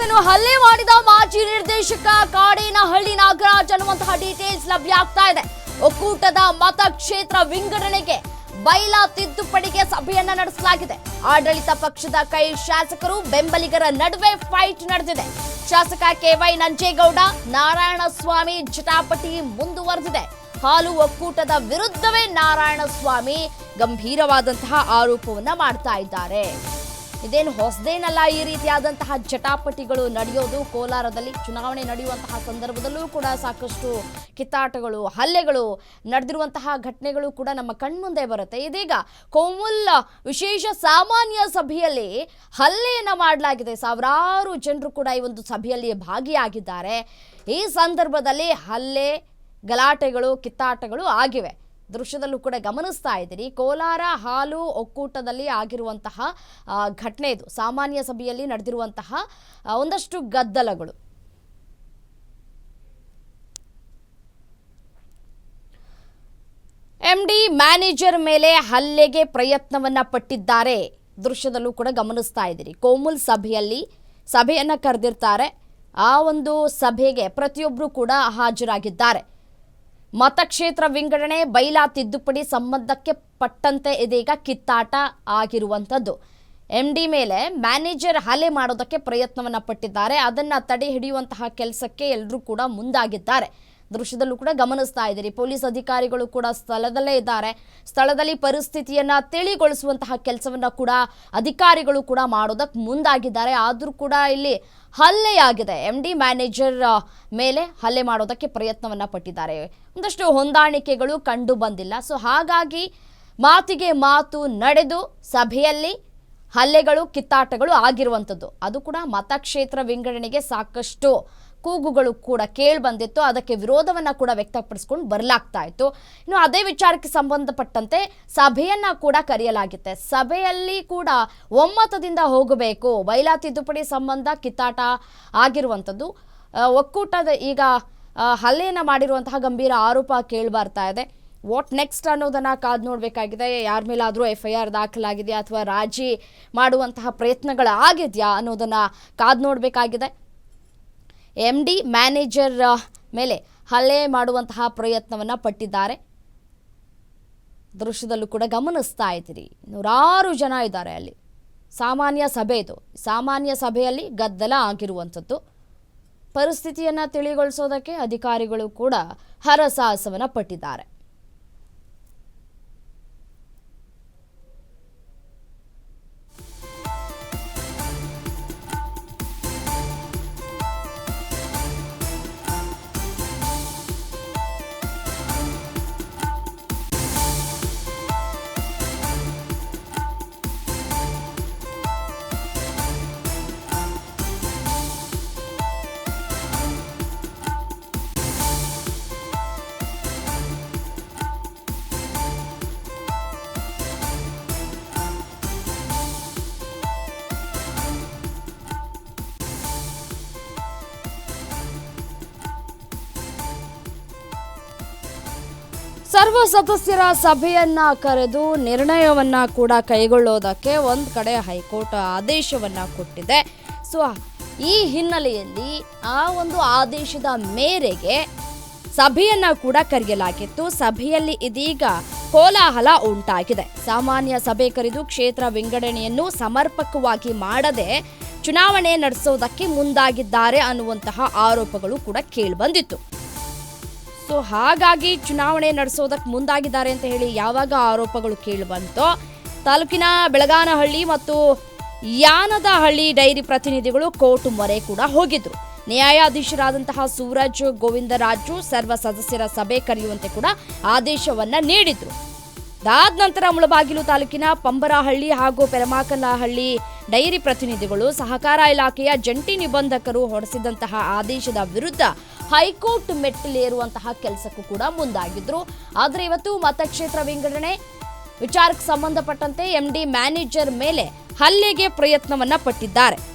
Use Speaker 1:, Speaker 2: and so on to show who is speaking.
Speaker 1: ಇನ್ನು ಹಲ್ಲೆ ಮಾಡಿದ ಮಾಜಿ ನಿರ್ದೇಶಕ ಕಾಡೇನಹಳ್ಳಿ ನಾಗರಾಜ್ ಅನ್ನುವಂತಹ ಡೀಟೇಲ್ಸ್ ಲಭ್ಯ ಆಗ್ತಾ ಇದೆ. ಒಕ್ಕೂಟದ ಮತಕ್ಷೇತ್ರ ವಿಂಗಡಣೆಗೆ ಬೈಲಾ ತಿದ್ದುಪಡಿಗೆ ಸಭೆಯನ್ನ ನಡೆಸಲಾಗಿದೆ. ಆಡಳಿತ ಪಕ್ಷದ ಕೈ ಶಾಸಕರು ಬೆಂಬಲಿಗರ ನಡುವೆ ಫೈಟ್ ನಡೆದಿದೆ. ಶಾಸಕ ಕೆವೈ ನಂಜೇಗೌಡ, ನಾರಾಯಣಸ್ವಾಮಿ ಜಟಾಪಟಿ ಮುಂದುವರೆದಿದೆ. ಹಾಲು ಒಕ್ಕೂಟದ ವಿರುದ್ಧವೇ ನಾರಾಯಣಸ್ವಾಮಿ ಗಂಭೀರವಾದಂತಹ ಆರೋಪವನ್ನ ಮಾಡ್ತಾ ಇದ್ದಾರೆ. ಇದೇನು ಹೊಸದೇನಲ್ಲ ಈ ರೀತಿಯಾದಂತಹ ಜಟಾಪಟಿಗಳು ನಡೆಯೋದು? ಕೋಲಾರದಲ್ಲಿ ಚುನಾವಣೆ ನಡೆಯುವಂತಹ ಸಂದರ್ಭದಲ್ಲೂ ಕೂಡ ಸಾಕಷ್ಟು ಕಿತ್ತಾಟಗಳು, ಹಲ್ಲೆಗಳು ನಡೆದಿರುವಂತಹ ಘಟನೆಗಳು ಕೂಡ ನಮ್ಮ ಕಣ್ಮುಂದೆ ಬರುತ್ತೆ. ಇದೀಗ ಕೋಮುಲ್ ವಿಶೇಷ ಸಾಮಾನ್ಯ ಸಭೆಯಲ್ಲಿ ಹಲ್ಲೆಯನ್ನು ಮಾಡಲಾಗಿದೆ. ಸಾವಿರಾರು ಜನರು ಕೂಡ ಈ ಒಂದು ಸಭೆಯಲ್ಲಿ ಭಾಗಿಯಾಗಿದ್ದಾರೆ. ಈ ಸಂದರ್ಭದಲ್ಲಿ ಹಲ್ಲೆ, ಗಲಾಟೆಗಳು, ಕಿತ್ತಾಟಗಳು ಆಗಿವೆ. ದೃಶ್ಯದಲ್ಲೂ ಕೂಡ ಗಮನಿಸ್ತಾ ಇದ್ದೀರಿ. ಕೋಲಾರ ಹಾಲು ಒಕ್ಕೂಟದಲ್ಲಿ ಆಗಿರುವಂತಹ ಘಟನೆ ಇದು. ಸಾಮಾನ್ಯ ಸಭೆಯಲ್ಲಿ ನಡೆದಿರುವಂತಹ ಒಂದಷ್ಟು ಗದ್ದಲಗಳು. ಎಂಡಿ ಮ್ಯಾನೇಜರ್ ಮೇಲೆ ಹಲ್ಲೆಗೆ ಪ್ರಯತ್ನವನ್ನ ಪಟ್ಟಿದ್ದಾರೆ. ದೃಶ್ಯದಲ್ಲೂ ಕೂಡ ಗಮನಿಸ್ತಾ ಇದ್ದೀರಿ. ಕೋಮುಲ್ ಸಭೆಯಲ್ಲಿ ಸಭೆಯನ್ನ ಕರೆದಿರ್ತಾರೆ. ಆ ಒಂದು ಸಭೆಗೆ ಪ್ರತಿಯೊಬ್ಬರು ಕೂಡ ಹಾಜರಾಗಿದ್ದಾರೆ. ಮತಕ್ಷೇತ್ರ ವಿಂಗಡಣೆ, ಬೈಲಾ ತಿದ್ದುಪಡಿ ಸಂಬಂಧಕ್ಕೆ ಪಟ್ಟಂತೆ ಇದೀಗ ಕಿತ್ತಾಟ ಆಗಿರುವಂಥದ್ದು. ಎಂ ಡಿ ಮೇಲೆ ಮ್ಯಾನೇಜರ್ ಹಲೆ ಮಾಡೋದಕ್ಕೆ ಪ್ರಯತ್ನವನ್ನು ಪಟ್ಟಿದ್ದಾರೆ. ಅದನ್ನು ತಡೆ ಹಿಡಿಯುವಂತಹ ಕೆಲಸಕ್ಕೆ ಎಲ್ಲರೂ ಕೂಡ ಮುಂದಾಗಿದ್ದಾರೆ. ದೃಶ್ಯದಲ್ಲೂ ಕೂಡ ಗಮನಿಸ್ತಾ ಇದ್ದೀರಿ. ಪೊಲೀಸ್ ಅಧಿಕಾರಿಗಳು ಕೂಡ ಸ್ಥಳದಲ್ಲೇ ಇದ್ದಾರೆ. ಸ್ಥಳದಲ್ಲಿ ಪರಿಸ್ಥಿತಿಯನ್ನ ತಿಳಿಗೊಳಿಸುವಂತಹ ಕೆಲಸವನ್ನ ಕೂಡ ಅಧಿಕಾರಿಗಳು ಕೂಡ ಮಾಡೋದಕ್ಕೆ ಮುಂದಾಗಿದ್ದಾರೆ. ಆದರೂ ಕೂಡ ಇಲ್ಲಿ ಹಲ್ಲೆಯಾಗಿದೆ. ಎಂ ಡಿ ಮ್ಯಾನೇಜರ್ ಮೇಲೆ ಹಲ್ಲೆ ಮಾಡೋದಕ್ಕೆ ಪ್ರಯತ್ನವನ್ನ ಪಟ್ಟಿದ್ದಾರೆ. ಒಂದಷ್ಟು ಹೊಂದಾಣಿಕೆಗಳು ಕಂಡು ಬಂದಿಲ್ಲ. ಸೊ ಹಾಗಾಗಿ ಮಾತಿಗೆ ಮಾತು ನಡೆದು ಸಭೆಯಲ್ಲಿ ಹಲ್ಲೆಗಳು, ಕಿತ್ತಾಟಗಳು ಆಗಿರುವಂಥದ್ದು. ಅದು ಕೂಡ ಮತಕ್ಷೇತ್ರ ವಿಂಗಡಣೆಗೆ ಸಾಕಷ್ಟು ಕೂಗುಗಳು ಕೂಡ ಕೇಳಿ ಬಂದಿತ್ತು. ಅದಕ್ಕೆ ವಿರೋಧವನ್ನ ಕೂಡ ವ್ಯಕ್ತಪಡಿಸ್ಕೊಂಡು ಬರಲಾಗ್ತಾ ಇತ್ತು. ಇನ್ನು ಅದೇ ವಿಚಾರಕ್ಕೆ ಸಂಬಂಧಪಟ್ಟಂತೆ ಸಭೆಯನ್ನ ಕೂಡ ಕರೆಯಲಾಗಿತ್ತೆ. ಸಭೆಯಲ್ಲಿ ಕೂಡ ಒಮ್ಮತದಿಂದ ಹೋಗಬೇಕು. ಬೈಲಾ ತಿದ್ದುಪಡಿ ಸಂಬಂಧ ಕಿತ್ತಾಟ ಆಗಿರುವಂಥದ್ದು. ಒಕ್ಕೂಟದ ಈಗ ಹಲ್ಲೆಯನ್ನು ಮಾಡಿರುವಂತಹ ಗಂಭೀರ ಆರೋಪ ಕೇಳಿಬರ್ತಾ ಇದೆ. ವಾಟ್ ನೆಕ್ಸ್ಟ್ ಅನ್ನೋದನ್ನ ಕಾದು ನೋಡಬೇಕಾಗಿದೆ. ಯಾರ ಮೇಲಾದರೂ ಎಫ್ ಐ ಆರ್ ದಾಖಲಾಗಿದೆಯಾ ಅಥವಾ ರಾಜಿ ಮಾಡುವಂತಹ ಪ್ರಯತ್ನಗಳು ಆಗಿದೆಯಾ ಅನ್ನೋದನ್ನ ಕಾದು ನೋಡಬೇಕಾಗಿದೆ. ಎಂ ಡಿ ಮ್ಯಾನೇಜರ್ ಮೇಲೆ ಹಲ್ಲೆ ಮಾಡುವಂತಹ ಪ್ರಯತ್ನವನ್ನು ಪಟ್ಟಿದ್ದಾರೆ. ದೃಶ್ಯದಲ್ಲೂ ಕೂಡ ಗಮನಿಸ್ತಾ ಇದ್ದೀರಿ. ನೂರಾರು ಜನ ಇದ್ದಾರೆ ಅಲ್ಲಿ. ಸಾಮಾನ್ಯ ಸಭೆ ಇದು. ಸಾಮಾನ್ಯ ಸಭೆಯಲ್ಲಿ ಗದ್ದಲ ಆಗಿರುವಂಥದ್ದು. ಪರಿಸ್ಥಿತಿಯನ್ನು ತಿಳಿಗೊಳಿಸೋದಕ್ಕೆ ಅಧಿಕಾರಿಗಳು ಕೂಡ ಹರಸಾಹಸವನ್ನು ಪಟ್ಟಿದ್ದಾರೆ. ಸರ್ವ ಸದಸ್ಯರ ಸಭೆಯನ್ನ ಕರೆದು ನಿರ್ಣಯವನ್ನ ಕೂಡ ಕೈಗೊಳ್ಳೋದಕ್ಕೆ ಒಂದು ಕಡೆ ಹೈಕೋರ್ಟ್ ಆದೇಶವನ್ನ ಕೊಟ್ಟಿದೆ. ಸೊ, ಈ ಹಿನ್ನೆಲೆಯಲ್ಲಿ ಆ ಒಂದು ಆದೇಶದ ಮೇರೆಗೆ ಸಭೆಯನ್ನ ಕೂಡ ಕರೆಯಲಾಗಿತ್ತು. ಸಭೆಯಲ್ಲಿ ಇದೀಗ ಕೋಲಾಹಲ ಉಂಟಾಗಿದೆ. ಸಾಮಾನ್ಯ ಸಭೆ ಕರೆದು ಕ್ಷೇತ್ರ ವಿಂಗಡಣೆಯನ್ನು ಸಮರ್ಪಕವಾಗಿ ಮಾಡದೆ ಚುನಾವಣೆ ನಡೆಸೋದಕ್ಕೆ ಮುಂದಾಗಿದ್ದಾರೆ ಅನ್ನುವಂತಹ ಆರೋಪಗಳು ಕೂಡ ಕೇಳಿಬಂದಿತ್ತು. ಸೊ ಹಾಗಾಗಿ ಚುನಾವಣೆ ನಡೆಸೋದಕ್ಕೆ ಮುಂದಾಗಿದ್ದಾರೆ ಅಂತ ಹೇಳಿ ಯಾವಾಗ ಆರೋಪಗಳು ಕೇಳಿ ಬಂತೋ, ತಾಲೂಕಿನ ಬೆಳಗಾನಹಳ್ಳಿ ಮತ್ತು ಯಾನದಹಳ್ಳಿ ಡೈರಿ ಪ್ರತಿನಿಧಿಗಳು ಕೋರ್ಟ್ ಮೊರೆ ಕೂಡ ಹೋಗಿದ್ರು. ನ್ಯಾಯಾಧೀಶರಾದಂತಹ ಸೂರಜ್, ಗೋವಿಂದರಾಜು ಸರ್ವ ಸದಸ್ಯರ ಸಭೆ ಕರೆಯುವಂತೆ ಕೂಡ ಆದೇಶವನ್ನ ನೀಡಿದ್ರು. ಅದಾದ ನಂತರ ಮುಳಬಾಗಿಲು ತಾಲೂಕಿನ ಪಂಬರಹಳ್ಳಿ ಹಾಗೂ ಪೆರಮಾಕನಹಳ್ಳಿ ಡೈರಿ ಪ್ರತಿನಿಧಿಗಳು, ಸಹಕಾರ ಇಲಾಖೆಯ ಜಂಟಿ ನಿಬಂಧಕರು ಹೊರಡಿಸಿದಂತಹ ಆದೇಶದ ವಿರುದ್ಧ ಹೈಕೋರ್ಟ್ ಮೆಟ್ಟಿಲೇರುವಂತಹ ಕೆಲಸಕ್ಕೂ ಕೂಡ ಮುಂದಾಗಿದ್ರು. ಆದರೆ ಇವತ್ತು ಮತಕ್ಷೇತ್ರ ವಿಂಗಡಣೆ, ವಿಚಾರಕ್ಕೆ ಸಂಬಂಧಪಟ್ಟಂತೆ ಎಂಡಿ ಮ್ಯಾನೇಜರ್ ಮೇಲೆ ಹಲ್ಲೆಗೆ ಪ್ರಯತ್ನವನ್ನ ಪಟ್ಟಿದ್ದಾರೆ.